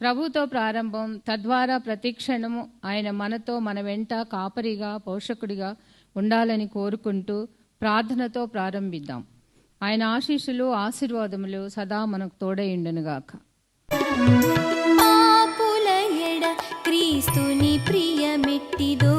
ప్రభుతో ప్రారంభం తద్వారా ప్రతిక్షణము ఆయన మనతో మన వెంట కాపరిగా పోషకుడిగా ఉండాలని కోరుకుంటూ ప్రార్థనతో ప్రారంభిద్దాం. ఆయన ఆశీస్సులు ఆశీర్వాదములు సదా మనకు తోడైండునుగాక క్రీస్తుని ప్రియమెట్టిదో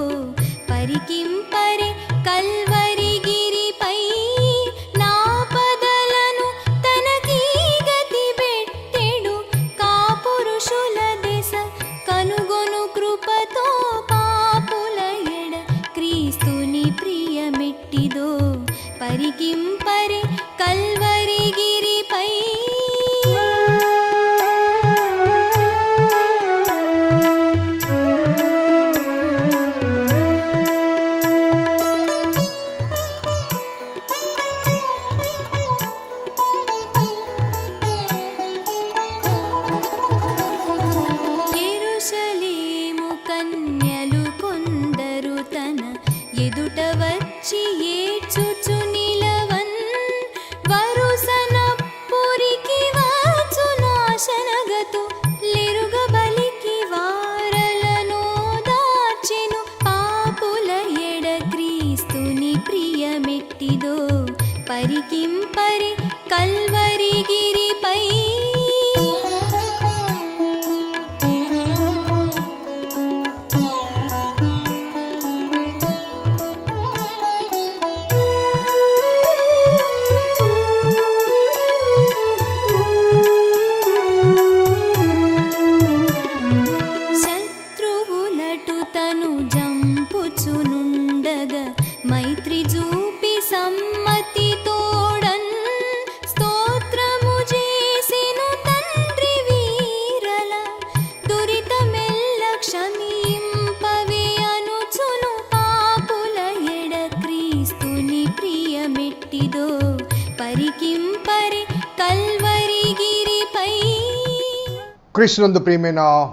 క్రీస్తునందు ప్రియమైన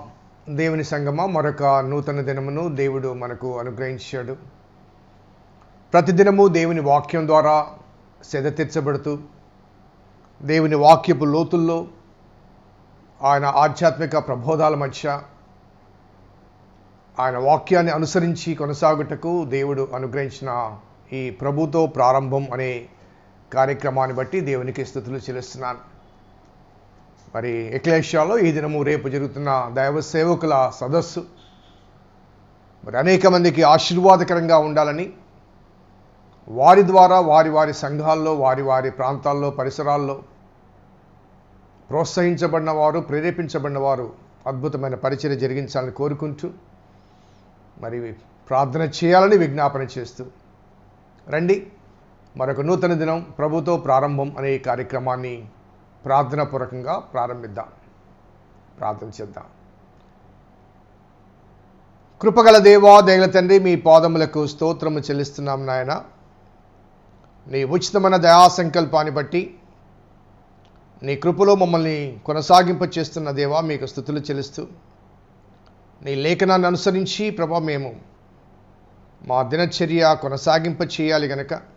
దేవుని సంగమ మరొక నూతన దినమును దేవుడు మనకు అనుగ్రహించాడు. ప్రతిదినము దేవుని వాక్యం ద్వారా సెద తీర్చబడుతూ దేవుని వాక్యపు లోతుల్లో ఆయన ఆధ్యాత్మిక ప్రబోధాల మధ్య ఆయన వాక్యాన్ని అనుసరించి కొనసాగుటకు దేవుడు అనుగ్రహించిన ఈ ప్రభుతో ప్రారంభం అనే కార్యక్రమాన్ని బట్టి దేవునికి స్థుతులు చెల్లిస్తున్నాను. మరి ఎక్లేషియాలో ఈ దినము రేపు జరుగుతున్న దైవ సేవకుల సదస్సు. మరి అనేక మందికి ఆశీర్వాదకరంగా ఉండాలని వారి ద్వారా వారి వారి సంఘాల్లో వారి వారి ప్రాంతాల్లో పరిసరాల్లో ప్రోత్సహించబడిన వారు ప్రేరేపించబడిన వారు అద్భుతమైన పరిచయం జరిగించాలని కోరుకుంటూ మరి ప్రార్థన చేయాలని విజ్ఞాపన చేస్తూ రండి. మరొక నూతన దినం ప్రభుతో ప్రారంభం అనే కార్యక్రమాన్ని ప్రార్థనాపూర్వకంగా ప్రారంభిద్దాం. ప్రార్థన చేద్దాం. కృపగల దేవా దేగల తండ్రి మీ పాదములకు స్తోత్రము చెల్లిస్తున్నాం నాయన. నీ ఉచితమైన దయా సంకల్పాన్ని బట్టి నీ కృపలో మమ్మల్ని కొనసాగింప చేస్తున్న దేవా మీకు స్థుతులు చెల్లిస్తూ నీ లేఖనాన్ని అనుసరించి ప్రభా మేము మా దినచర్య కొనసాగింప చేయాలి గనక.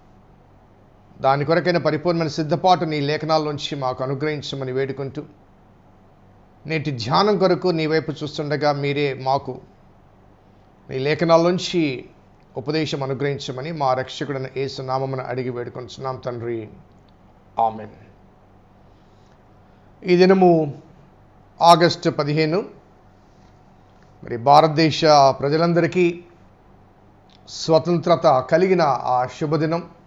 దాని కొరకైన పరిపూర్ణమైన సిద్ధపాటు నీ లేఖనాల నుంచి మాకు అనుగ్రహించమని వేడుకుంటూ నేటి ధ్యానం కొరకు నీ వైపు చూస్తుండగా మీరే మాకు నీ లేఖనాల నుంచి ఉపదేశం అనుగ్రహించమని మా రక్షకుడైన యేసు అడిగి వేడుకొంటున్నాం తండ్రి. ఆమెన్. ఈ దినము ఆగస్టు పదిహేను మరి భారతదేశ ప్రజలందరికీ స్వతంత్రత కలిగిన ఆ శుభదినం.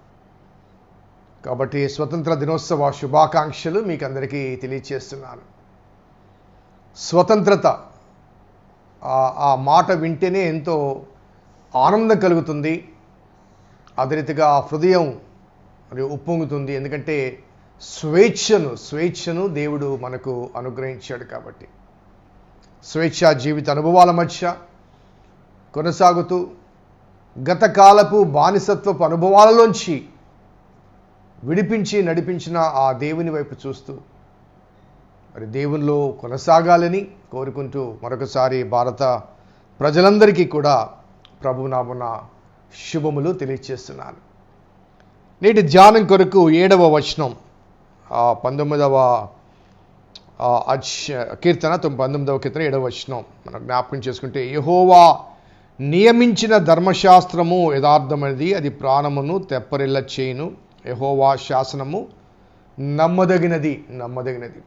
కాబట్టి స్వతంత్ర దినోత్సవ శుభాకాంక్షలు మీకు అందరికీ తెలియచేస్తున్నాను. స్వతంత్రత ఆ- మాట వింటేనే ఎంతో ఆనందం కలుగుతుంది అదే రీతిగా హృదయం మరి ఉప్పొంగుతుంది ఎందుకంటే స్వేచ్ఛను స్వేచ్ఛను దేవుడు మనకు అనుగ్రహించాడు కాబట్టి. స్వేచ్ఛ జీవిత అనుభవాల మధ్య కొనసాగుతూ గతకాలపు బానిసత్వపు అనుభవాలలోంచి విడిపించి నడిపించిన ఆ దేవుని వైపు చూస్తూ మరి దేవునిలో కొనసాగాలని కోరుకుంటూ మరొకసారి భారత ప్రజలందరికీ కూడా ప్రభు ప్రభునామున శుభములు తెలియచేస్తున్నాను. నేటి ధ్యానం కొరకు ఏడవ వచనం పంతొమ్మిదవ కీర్తన పంతొమ్మిదవ కీర్తన ఏడవ వచనం. మనం జ్ఞాపకం చేసుకుంటే యహోవా నియమించిన ధర్మశాస్త్రము యథార్థమైనది అది ప్రాణమును తెప్పరిల్ల చేయును. యహోవా శాసనము నమ్మదగినది నమ్మదగినది.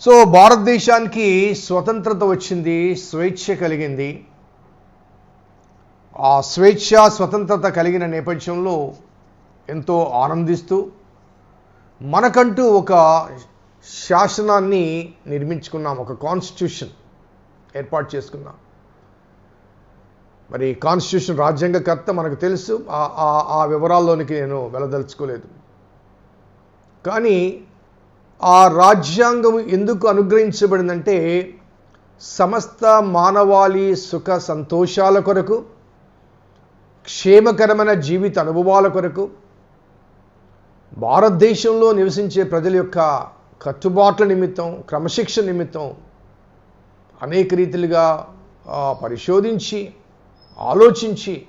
సో భారతదేశానికి స్వతంత్రత వచ్చింది స్వేచ్ఛ కలిగింది. ఆ స్వేచ్ఛ స్వతంత్రత కలిగిన నేపథ్యంలో ఎంతో ఆనందిస్తూ మనకంటూ ఒక శాసనాన్ని నిర్మించుకున్నాం ఒక కాన్స్టిట్యూషన్ ఏర్పాటు చేసుకున్నాం. మరి కాన్స్టిట్యూషన్ రాజ్యాంగకర్త మనకు తెలుసు. ఆ- ఆ- వివరాల్లోనికి నేను వెళ్ళదలుచుకోలేదు. కానీ ఆ రాజ్యాంగం ఎందుకు అనుగ్రహించబడిందంటే సమస్త మానవాళి సుఖ సంతోషాల కొరకు క్షేమకరమైన జీవిత అనుభవాల కొరకు భారతదేశంలో నివసించే ప్రజల యొక్క కట్టుబాట్ల నిమిత్తం క్రమశిక్షణ నిమిత్తం అనేక రీతిలుగా పరిశోధించి ఆలోచించి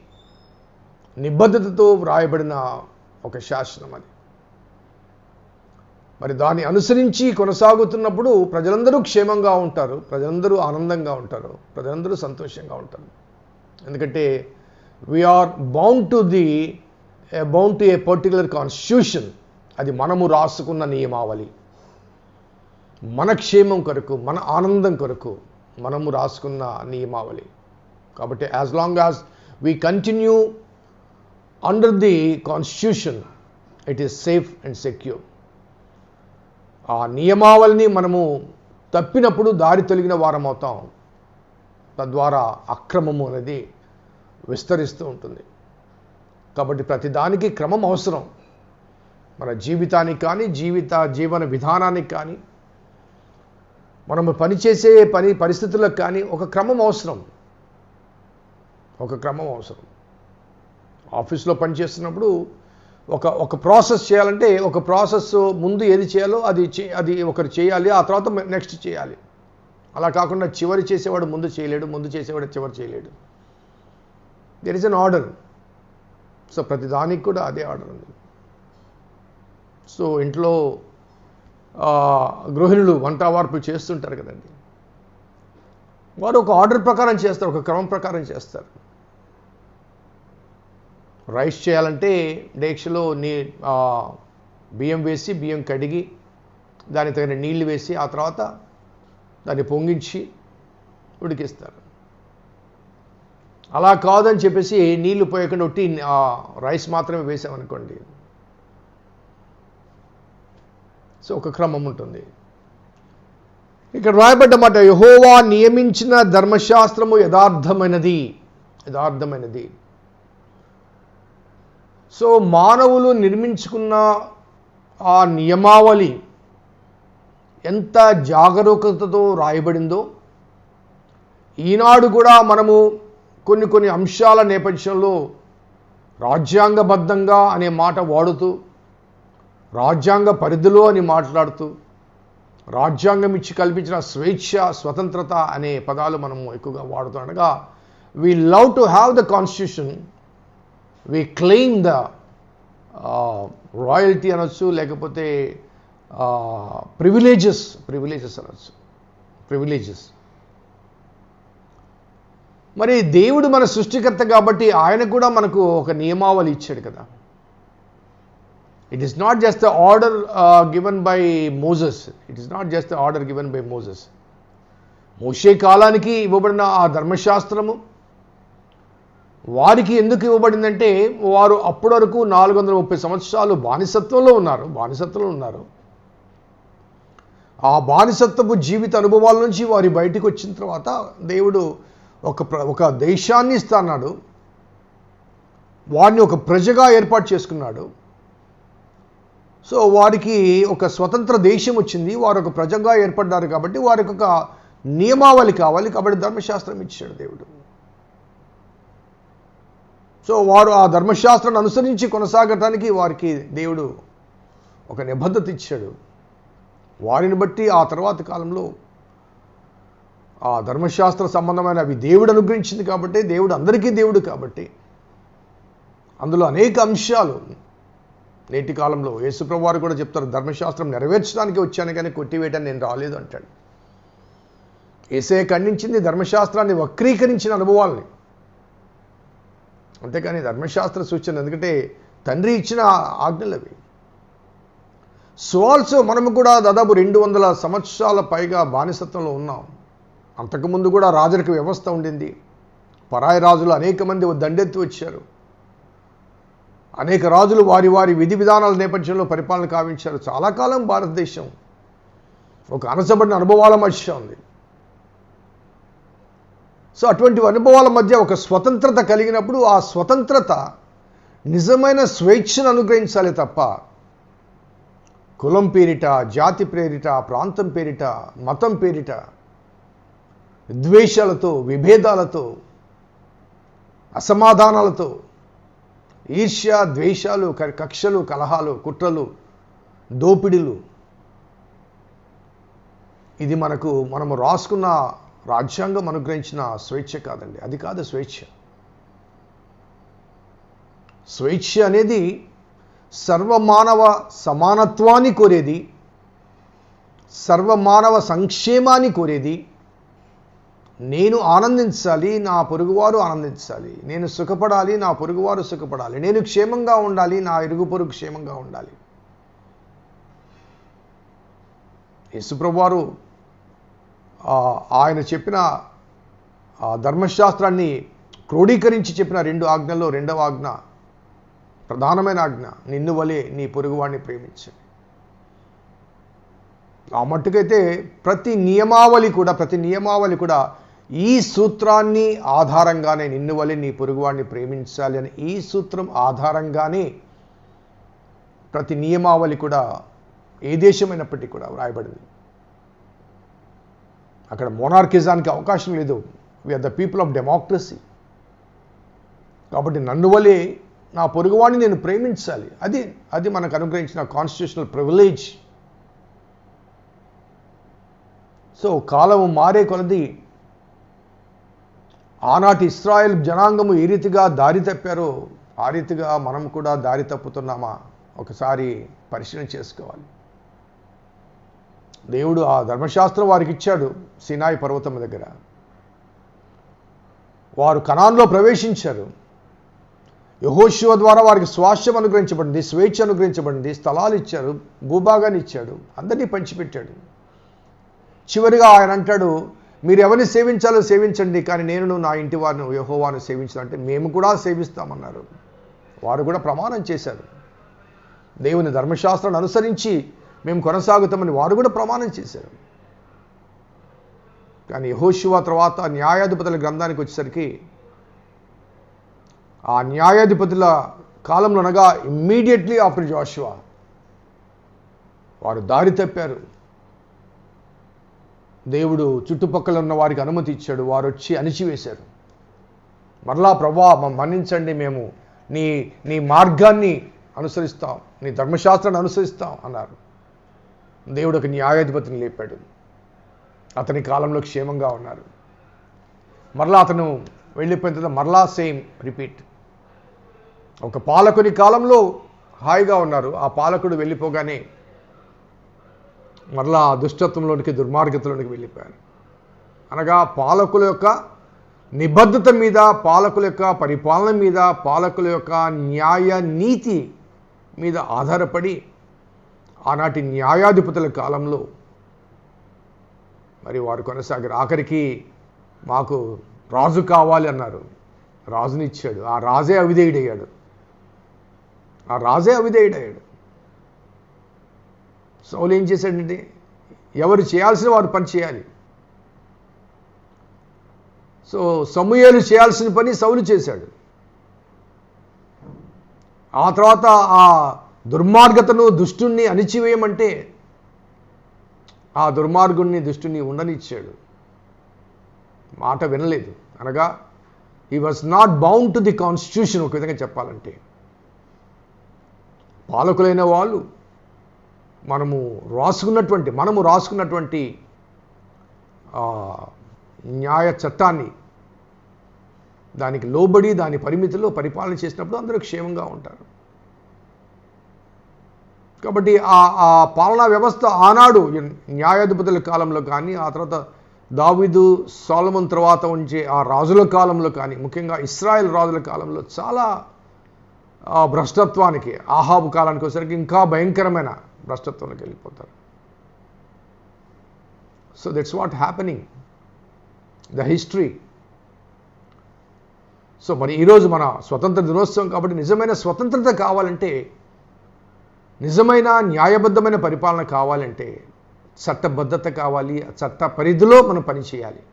నిబద్ధతతో వ్రాయబడిన ఒక శాసనం అది. మరి దాన్ని అనుసరించి కొనసాగుతున్నప్పుడు ప్రజలందరూ క్షేమంగా ఉంటారు ప్రజలందరూ ఆనందంగా ఉంటారు ప్రజలందరూ సంతోషంగా ఉంటారు. ఎందుకంటే we are bound to the bound to a particular constitution అది మనము రాసుకున్న నియమావళి. మన క్షేమం కొరకు మన ఆనందం కొరకు మనము రాసుకున్న నియమావళి. కాబట్టి as long as we continue under the constitution it is safe and secure ఆ నియమావళిని మనము తప్పినప్పుడు దారి తొలగిన వారం అవుతాం. తద్వారా అక్రమము అనేది విస్తరిస్తూ ఉంటుంది. కాబట్టి ప్రతిదానికి క్రమం అవసరం. మన జీవితానికి కానీ జీవిత జీవన విధానానికి కానీ మనము పనిచేసే పని పరిస్థితులకు కానీ ఒక క్రమం అవసరం. ఒక క్రమం అవసరం. ఆఫీస్లో పనిచేస్తున్నప్పుడు ఒక ఒక ప్రాసెస్ చేయాలంటే ఒక ప్రాసెస్ ముందు ఏది చేయాలో అది చే- అది ఒకరు చేయాలి ఆ తర్వాత నెక్స్ట్ చేయాలి. అలా కాకుండా చివరి చేసేవాడు ముందు చేయలేడు ముందు చేసేవాడు చివరి చేయలేడు. There is an order so ప్రతి దానికి కూడా అదే ఆర్డర్ ఉంది. సో ఇంట్లో గృహిణులు వంట వార్పులు చేస్తుంటారు కదండి. వారు ఒక ఆర్డర్ ప్రకారం చేస్తారు ఒక క్రమం ప్రకారం చేస్తారు. రైస్ చేయాలంటే డేక్షలో నీ బియ్యం వేసి బియ్యం కడిగి దానికి తగిన నీళ్ళు వేసి ఆ తర్వాత దాన్ని పొంగించి ఉడికిస్తారు. అలా కాదని చెప్పేసి నీళ్ళు పోయకుండా ఒట్టి ఆ రైస్ మాత్రమే వేసామనుకోండి. సో ఒక క్రమం ఉంటుంది. ఇక్కడ రాయబడ్డ మాట యహోవా నియమించిన ధర్మశాస్త్రము యథార్థమైనది. యథార్థమైనది. సో మానవులు నిర్మించుకున్న ఆ నియమావళి ఎంత జాగరూకతతో రాయబడిందో ఈనాడు కూడా మనము కొన్ని కొన్ని అంశాల నేపథ్యంలో రాజ్యాంగబద్ధంగా అనే మాట వాడుతూ రాజ్యాంగ పరిధిలో అని మాట్లాడుతూ రాజ్యాంగం ఇచ్చి కల్పించిన స్వేచ్ఛ స్వతంత్రత అనే పదాలు మనము ఎక్కువగా వాడుతూ అనగా we love to have the constitution we claim the royalty అనొచ్చు లేకపోతే uh, ప్రివిలేజెస్ ప్రివిలేజెస్ అనొచ్చు. ప్రివిలేజెస్ మరి దేవుడు మన సృష్టికర్త కాబట్టి ఆయన కూడా మనకు ఒక నియమావళి ఇచ్చాడు కదా. It is not just the order given by Moses it is not just the order given by Moses Moshe కాలానికి ఇవ్వబడిన ఆ ధర్మశాస్త్రము వారికి ఎందుకు ఇవ్వబడిందంటే వారు అప్పటి వరకు నాలుగు వందల ముప్పై సంవత్సరాలు బానిసత్వంలో ఉన్నారు బానిసత్వంలో ఉన్నారు. ఆ బానిసత్వపు జీవిత అనుభవాల నుంచి వారి బయటికి వచ్చిన తర్వాత దేవుడు ఒక ప్ర ఒక దేశాన్ని ఇస్తాన్నాడు. వారిని ఒక ప్రజగా ఏర్పాటు చేసుకున్నాడు. సో వారికి ఒక స్వతంత్ర దేశం వచ్చింది. వారు ఒక ప్రజగా ఏర్పడ్డారు కాబట్టి వారికి ఒక నియమావళి కావాలి కాబట్టి ధర్మశాస్త్రం ఇచ్చాడు దేవుడు. సో వారు ఆ ధర్మశాస్త్రాన్ని అనుసరించి కొనసాగటానికి వారికి దేవుడు ఒక నిబద్ధత ఇచ్చాడు. వారిని బట్టి ఆ తర్వాత కాలంలో ఆ ధర్మశాస్త్ర సంబంధమైన అవి దేవుడు అనుగ్రహించింది కాబట్టి దేవుడు అందరికీ దేవుడు కాబట్టి అందులో అనేక అంశాలు నేటి కాలంలో యేసుప్రభు వారు కూడా చెప్తారు ధర్మశాస్త్రం నెరవేర్చడానికి వచ్చాను కానీ కొట్టివేయటాన్ని నేను రాలేదు అంటాడు. ఏసే ఖండించింది ధర్మశాస్త్రాన్ని వక్రీకరించిన అనుభవాల్ని. అంతేకాని ధర్మశాస్త్ర సూచన ఎందుకంటే తండ్రి ఇచ్చిన ఆజ్ఞలు అవి. సో ఆల్సో మనము కూడా దాదాపు రెండు వందల సంవత్సరాల పైగా బానిసత్వంలో ఉన్నాం. అంతకుముందు కూడా రాజరిక వ్యవస్థ ఉండింది. పరాయి రాజులు అనేక మంది దండెత్తి వచ్చారు. అనేక రాజులు వారి వారి విధి విధానాల నేపథ్యంలో పరిపాలన కావించారు. చాలా కాలం భారతదేశం. ఒక అనసబడిన అనుభవాల మధ్య ఉంది. సో అటువంటి అనుభవాల మధ్య ఒక స్వతంత్రత కలిగినప్పుడు ఆ స్వతంత్రత నిజమైన స్వేచ్ఛను అనుగ్రహించాలి తప్ప కులం పేరిట జాతి పేరిట ప్రాంతం పేరిట మతం పేరిట ద్వేషాలతో విభేదాలతో అసమాధానాలతో ఈర్ష్య ద్వేషాలు క- కక్షలు కలహాలు కుట్రలు దోపిడీలు. ఇది మనకు మనము రాసుకున్న రాజ్యాంగం అనుగ్రహించిన స్వేచ్ఛ కాదండి. అది కాదు స్వేచ్ఛ. స్వేచ్ఛ అనేది సర్వమానవ సమానత్వాన్ని కోరేది సర్వమానవ సంక్షేమాన్ని కోరేది. నేను ఆనందించాలి నా పొరుగువారు ఆనందించాలి. నేను సుఖపడాలి నా పొరుగువారు సుఖపడాలి. నేను క్షేమంగా ఉండాలి నా ఇరుగు పొరుగు క్షేమంగా ఉండాలి. యేసుప్రభు వారు ఆయన చెప్పిన ధర్మశాస్త్రాన్ని క్రోడీకరించి చెప్పిన రెండు ఆజ్ఞల్లో రెండవ ఆజ్ఞ ప్రధానమైన ఆజ్ఞ నిన్ను వలే నీ పొరుగువాడిని ప్రేమించండి ఆ మట్టుకైతే ప్రతి నియమావళి కూడా ప్రతి నియమావళి కూడా ఈ సూత్రాన్ని ఆధారంగానే నిన్ను వలె నీ పొరుగువాడిని ప్రేమించాలి అని ఈ సూత్రం ఆధారంగానే ప్రతి నియమావళి కూడా ఏ దేశమైనప్పటికీ కూడా వ్రాయబడింది అక్కడ మోనార్కిజానికి అవకాశం లేదు. We are the people of democracy కాబట్టి నన్ను వలే నా పొరుగువాడిని నేను ప్రేమించాలి. అది అది మనకు అనుగ్రహించిన కాన్స్టిట్యూషనల్ ప్రివిలేజ్ సో కాలము మారే కొలది ఆనాటి ఇస్రాయెల్ జనాంగము ఏ రీతిగా దారి తప్పారో ఆ రీతిగా మనం కూడా దారి తప్పుతున్నామా? ఒకసారి పరిశీలన చేసుకోవాలి. దేవుడు ఆ ధర్మశాస్త్రం వారికి ఇచ్చాడు సినాయి పర్వతం దగ్గర. వారు కణాల్లో ప్రవేశించారు. యహోశివ ద్వారా వారికి స్వాస్థ్యం అనుగ్రహించబడింది స్వేచ్ఛ అనుగ్రహించబడింది స్థలాలు ఇచ్చారు భూభాగాన్ని ఇచ్చాడు అందరినీ పంచిపెట్టాడు. చివరిగా ఆయన అంటాడు మీరు ఎవరిని సేవించాలో సేవించండి కానీ నేను నా ఇంటి వారిని యహోవాను సేవించాలంటే మేము కూడా సేవిస్తామన్నారు. వారు కూడా ప్రమాణం చేశారు. దేవుని ధర్మశాస్త్రాన్ని అనుసరించి మేము కొనసాగుతామని వారు కూడా ప్రమాణం చేశారు. కానీ యహోశివ తర్వాత న్యాయాధిపతుల గ్రంథానికి వచ్చేసరికి ఆ న్యాయాధిపతుల కాలంలో అనగా ఇమ్మీడియట్లీ ఆఫ్టర్ జాషువా వారు దారి తప్పారు. దేవుడు చుట్టుపక్కల ఉన్న వారికి అనుమతి ఇచ్చాడు. వారు వచ్చి అణిచివేశారు. మరలా ప్రభా మన్నించండి మేము. నీ నీ మార్గాన్ని అనుసరిస్తాం. నీ ధర్మశాస్త్రాన్ని అనుసరిస్తాం అన్నారు. దేవుడు ఒక న్యాయాధిపతిని లేపాడు. అతని కాలంలో క్షేమంగా ఉన్నారు. మరలా అతను వెళ్ళిపోయిన తర్వాత మరలా సేమ్ రిపీట్. ఒక పాలకుని కాలంలో హాయిగా ఉన్నారు. ఆ పాలకుడు వెళ్ళిపోగానే మరలా దుష్టత్వంలోనికి దుర్మార్గతలోనికి వెళ్ళిపోయారు. అనగా పాలకుల యొక్క నిబద్ధత మీద పాలకుల యొక్క పరిపాలన మీద పాలకుల యొక్క న్యాయ నీతి మీద ఆధారపడి ఆనాటి న్యాయాధిపతుల కాలంలో మరి వారు కొనసాగారు. ఆఖరికి మాకు రాజు కావాలి అన్నారు. రాజునిచ్చాడు. ఆ రాజే అవిధేయుడయ్యాడు. ఆ రాజే అవిధేయుడయ్యాడు. సౌలు ఏం చేశాడండి ఎవరు చేయాల్సిన వారు పని చేయాలి. సో సమూయేలు చేయాల్సిన పని సౌలు చేశాడు. ఆ తర్వాత ఆ దుర్మార్గతను దుష్టుణ్ణి అణిచివేయమంటే ఆ దుర్మార్గుణ్ణి దుష్టుని ఉండనిచ్చాడు. మాట వినలేదు. అనగా ఈ was not bound to the constitution ఒక విధంగా చెప్పాలంటే. పాలకులైన వాళ్ళు మనము రాసుకున్నటువంటి మనము రాసుకున్నటువంటి న్యాయ చట్టాన్ని దానికి లోబడి దాని పరిమితిలో పరిపాలన చేసినప్పుడు అందరూ క్షేమంగా ఉంటారు. కాబట్టి ఆ ఆ పాలనా వ్యవస్థ ఆనాడు న్యాయాధిపతుల కాలంలో కానీ ఆ తర్వాత దావీదు సోలమన్ తర్వాత ఉంచే ఆ రాజుల కాలంలో కానీ ముఖ్యంగా ఇస్రాయెల్ రాజుల కాలంలో చాలా భ్రష్టత్వానికి ఆహాబు కాలానికి వచ్చేసరికి ఇంకా భయంకరమైన భ్రష్టత్వానికి వెళ్ళిపోతారు. So that's what happening the history so మరి ఈరోజు మన స్వతంత్ర దినోత్సవం కాబట్టి నిజమైన స్వతంత్రత కావాలంటే నిజమైన న్యాయబద్ధమైన పరిపాలన కావాలంటే చట్టబద్ధత కావాలి చట్ట పరిధిలో మనం పనిచేయాలి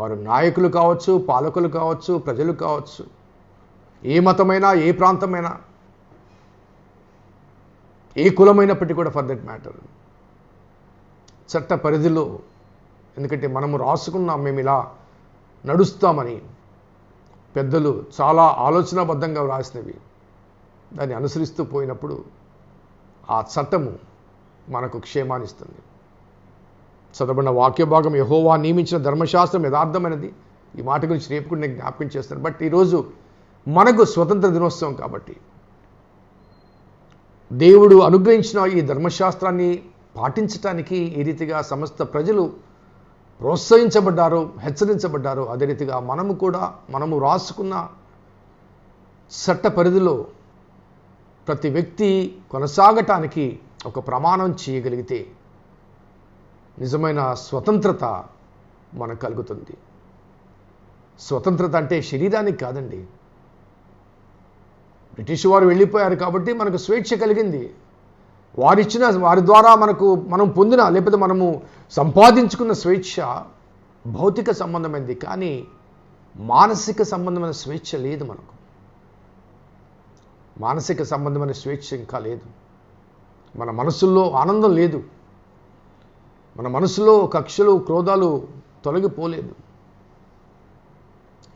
వారు నాయకులు కావచ్చు పాలకులు కావచ్చు ప్రజలు కావచ్చు ఏ మతమైనా ఏ ప్రాంతమైనా ఏ కులమైనప్పటికీ కూడా ఫర్ దట్ మ్యాటర్. చట్ట పరిధిలో ఎందుకంటే మనము రాసుకున్నాం మేము ఇలా నడుస్తామని పెద్దలు చాలా ఆలోచనాబద్ధంగా వ్రాసినవి. దాన్ని అనుసరిస్తూ పోయినప్పుడు ఆ చట్టము మనకు క్షేమాన్నిస్తుంది చదవబడిన వాక్య భాగం యహోవా నియమించిన ధర్మశాస్త్రం యథార్థమైనది. ఈ మాట గురించి రేపు కూడా నేను జ్ఞాపకం చేస్తాను బట్ ఈరోజు మనకు స్వతంత్ర దినోత్సవం కాబట్టి దేవుడు అనుగ్రహించిన ఈ ధర్మశాస్త్రాన్ని పాటించటానికి ఈ రీతిగా సమస్త ప్రజలు ప్రోత్సహించబడ్డారో హెచ్చరించబడ్డారో. అదే రీతిగా మనము కూడా మనము రాసుకున్న చట్ట పరిధిలో ప్రతి వ్యక్తి కొనసాగటానికి ఒక ప్రమాణం చేయగలిగితే నిజమైన స్వతంత్రత మనకు కలుగుతుంది. స్వతంత్రత అంటే శరీరానికి కాదండి. బ్రిటిష్ వారు వెళ్ళిపోయారు కాబట్టి మనకు స్వేచ్ఛ కలిగింది. వారిచ్చిన వారి ద్వారా మనకు మనం పొందిన లేకపోతే మనము సంపాదించుకున్న స్వేచ్ఛ భౌతిక సంబంధమైంది. కానీ మానసిక సంబంధమైన స్వేచ్ఛ లేదు మనకు. మానసిక సంబంధమైన స్వేచ్ఛ ఇంకా లేదు. మన మనసుల్లో ఆనందం లేదు. మన మనసులో కక్షలు క్రోధాలు తొలగిపోలేదు.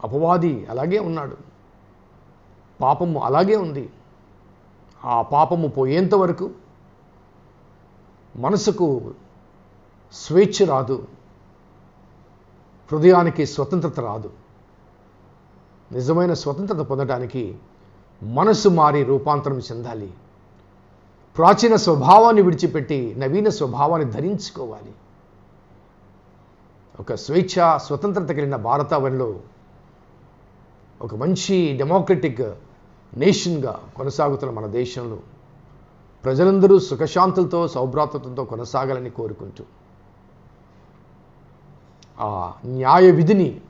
అపవాది అలాగే ఉన్నాడు. పాపము అలాగే ఉంది. ఆ పాపము పోయేంత వరకు మనసుకు స్వేచ్ఛ రాదు. హృదయానికి స్వతంత్రత రాదు. నిజమైన స్వతంత్రత పొందడానికి మనసు మారి రూపాంతరం చెందాలి. ప్రాచీన స్వభావాన్ని విడిచిపెట్టి నవీన స్వభావాన్ని ధరించుకోవాలి. ఒక స్వేచ్ఛ స్వతంత్రత కలిగిన భారతావనిలో ఒక మంచి డెమోక్రటిక్ నేషన్గా కొనసాగుతున్న మన దేశంలో ప్రజలందరూ సుఖశాంతులతో సౌభ్రాతత్వంతో కొనసాగాలని కోరుకుంటూ ఆ న్యాయ విధిని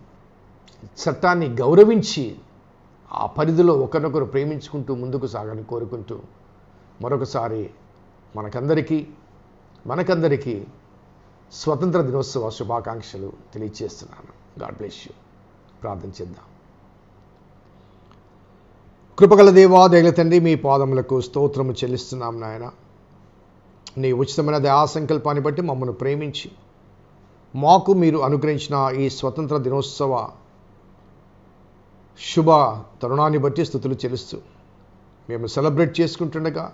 చట్టాన్ని గౌరవించి ఆ పరిధిలో ఒకరినొకరు ప్రేమించుకుంటూ ముందుకు సాగని కోరుకుంటూ మరొకసారి మనకందరికీ మనకందరికీ స్వతంత్ర దినోత్సవ శుభాకాంక్షలు తెలియజేస్తున్నాను గాడ్ బ్లెస్ యూ ప్రార్థన చేద్దాం. కృపగల దేవా దయగల తండ్రి మీ పాదములకు స్తోత్రము చెల్లిస్తున్నాం నాయన. నీ ఉచితమైన దయా సంకల్పాన్ని బట్టి మమ్మల్ని ప్రేమించి మాకు మీరు అనుగ్రహించిన ఈ స్వతంత్ర దినోత్సవ శుభ తరుణాన్ని బట్టి స్థుతులు చెల్లిస్తూ మేము సెలబ్రేట్ చేసుకుంటుండగా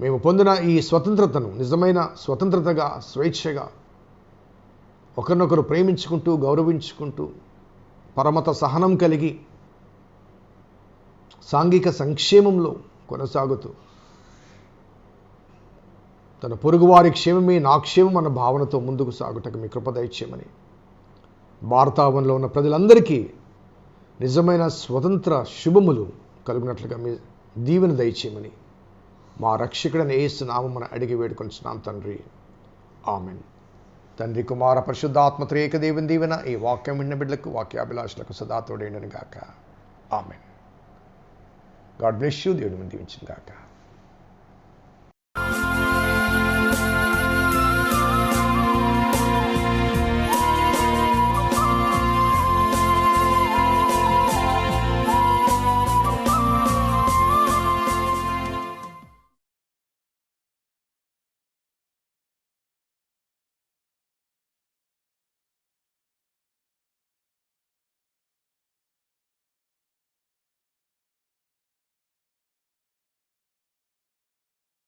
మేము పొందిన ఈ స్వతంత్రతను నిజమైన స్వతంత్రతగా స్వేచ్ఛగా ఒకరినొకరు ప్రేమించుకుంటూ గౌరవించుకుంటూ పరమత సహనం కలిగి సాంఘిక సంక్షేమంలో కొనసాగుతూ తన పొరుగువారి క్షేమమే నా క్షేమం అన్న భావనతో ముందుకు సాగుటకు మీ కృప భారతావనంలో ఉన్న ప్రజలందరికీ నిజమైన స్వతంత్ర శుభములు కలుగునట్లుగా మీ దీవెన దయచేయమని మా రక్షకుడని ఏసు నామమున అడిగి వేడుకొంచున్నాం తండ్రి. ఆమెన్. తండ్రి కుమార పరిశుద్ధాత్మ త్రేక దేవుని దీవెన ఈ వాక్యం విన్న బిడ్డలకు వాక్యాభిలాషులకు సదా తోడేండను గాక. ఆమెన్. గాడ్ బ్లెస్ యూ దేవుని దీవించిన గాక.